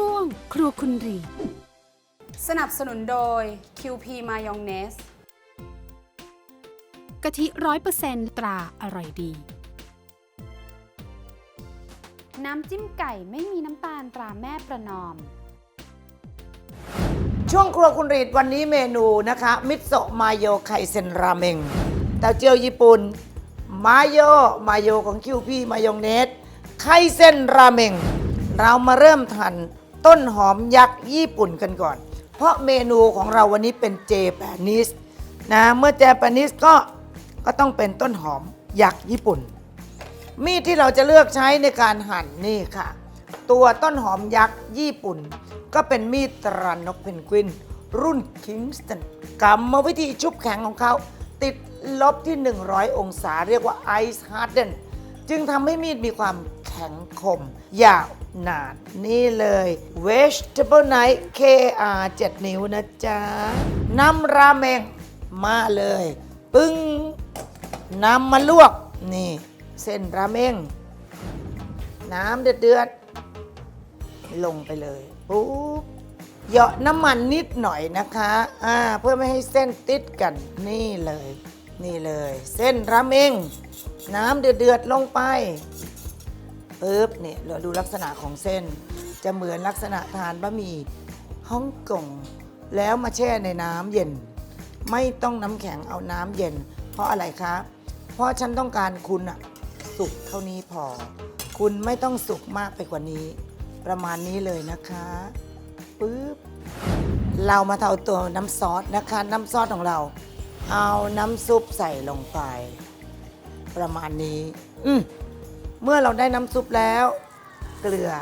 ช่วงครัวคุณรี สนับสนุนโดย QP มายองเนสกะทิร้อยเปอร์เซนตราอร่อยดี น้ำจิ้มไก่ไม่มีน้ำตาลตราแม่ประนอม ช่วงครัวคุณรีดวันนี้เมนูนะคะ มิโซะมาโยไข่เซนราเมงเต้าเจี้ยวญี่ปุ่น มาโยมาโยของคิวพี่มายองเนสไข่เซนราเมง เรามาเริ่มทาน ต้นหอมยักษ์ญี่ปุ่นกันก่อน เพราะเมนูของเราวันนี้เป็นเจแปนิสนะเมื่อเจแปนิสก็ก็ต้องเป็นต้นหอมยักษ์ญี่ปุ่น มีดที่เราจะเลือกใช้ในการหั่นนี่ค่ะ ตัวต้นหอมยักษ์ญี่ปุ่น ก็เป็นมีดตรานกเพนกวิน รุ่นคิงสตันกรรมวิธีชุบแข็งของเขา ติดลบที่ 100 องศาเรียกว่าไอซ์ฮาร์ดเดน จึงทำให้มีดมีความแข็งคม ยาวนานนี่เลย Vegetable Knife KR 7 นิ้วนะจ๊ะน้ำราเมงมาเลย ปึ้งน้ำมาลวก นี่ เส้นราเมง น้ำเดือดๆ ลงไปเลยปุ๊บเหยาะน้ำมันนิดหน่อยนะคะอ่าเพื่อไม่ให้เส้นติดกันนี่เลย นี่เลย เส้นราเมง น้ำเดือดๆลงไปปุ๊บเนี่ยเราดูลักษณะของเส้น จะเหมือนลักษณะทานบะหมี่ฮ่องกงแล้วมาแช่ในน้ำเย็น ไม่ต้องน้ำแข็งเอาน้ำเย็น เพราะอะไรคะ เพราะฉันต้องการคุณอะสุกเท่านี้พอ คุณไม่ต้องสุกมากไปกว่านี้ ประมาณนี้เลยนะคะปึ๊บเรามาเทาตัวน้ำซอสนะคะ น้ำซอสของเรา เอาน้ำซุปใส่ลงไป ประมาณนี้ อืมเมื่อเราได้น้ำซุปแล้ว เกลือ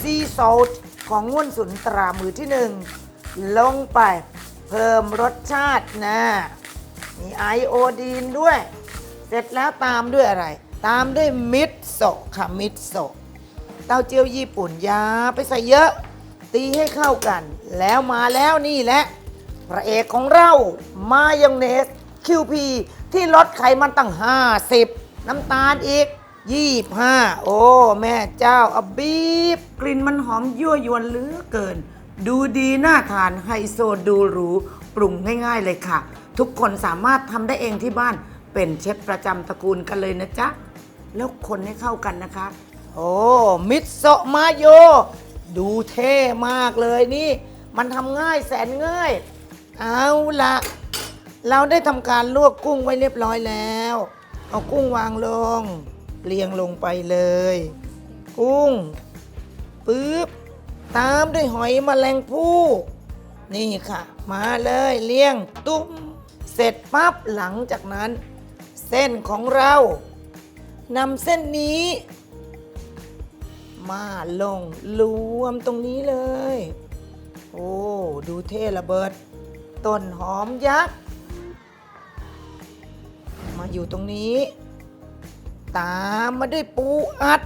ซีซอสของง่วนสุนตรามือที่หนึ่งลงไปเพิ่มรสชาตินะ มีไอโอดีนด้วย เสร็จแล้วตามด้วยอะไร ตามด้วยมิโซะค่ะมิโซะเต้าเจี้ยวญี่ปุ่นยาไปใส่เยอะ ตีให้เข้ากัน แล้วมาแล้วนี่แหละ พระเอกของเรา มายองเนส QP ที่ลดไขมันตั้ง 50 น้ำตาลอีก 25 โอ้ แม่เจ้าอะบีบ กลิ่นมันหอมยั่วยวนเหลือเกิน ดูดีน่าทานไฮโซดูหรู ปรุงง่ายๆเลยค่ะ ทุกคนสามารถทำได้เองที่บ้านเป็นเชฟประจำตระกูลกันเลยนะจ๊ะ แล้วคนให้เข้ากันนะคะ โอ้ มิโซะมาโย ดูเท่มากเลยนี่ มันทำง่ายแสนง่าย เอาละ เราได้ทำการลวกกุ้งไว้เรียบร้อยแล้ว เอากุ้งวางลง เรียงลงไปเลย กุ้งปึ๊บตามด้วยหอยแมลงภู่นี่ค่ะ มาเลยเลี้ยงตุ้มเสร็จปั๊บหลังจากนั้น เส้นของเรานำเส้นนี้ มาลงรวมตรงนี้เลย โอ้ ดูเท่ระเบิด ต้นหอมยักษ์ อยู่ตรงนี้ ตามมาด้วยปูอัด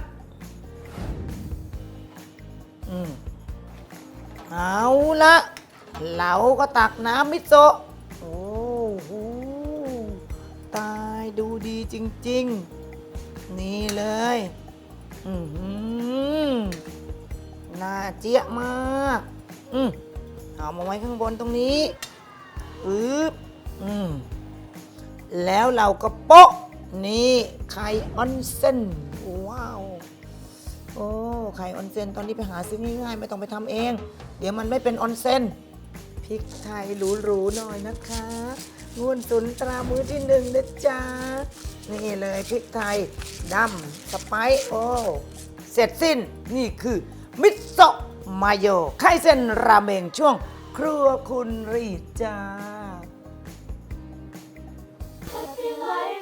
อืมเอาละเราก็ตักน้ำมิโซะโอ้โหตายดูดีจริง ๆ นี่เลย อือหือน่าเจี๊ยมาก อืมเอามาไว้ข้างบนตรงนี้อึ๊บอืม แล้วเราก็โปะนี่ไข่ออนเซนว้าว โอ้ไข่ออนเซนตอนนี้ไปหาซื้อง่ายๆไม่ต้องไปทำเอง เดี๋ยวมันไม่เป็นออนเซนพริกไทยหรูๆหน่อยนะคะงวนสุนตรามือที่หนึ่งนะจ๊ะนี่เลยพริกไทยดำสไปซ์โอ้เสร็จสิ้นนี่คือมิโซะมาโยไข่เส้นราเมงช่วงครัวคุณรีจ้า Попівай,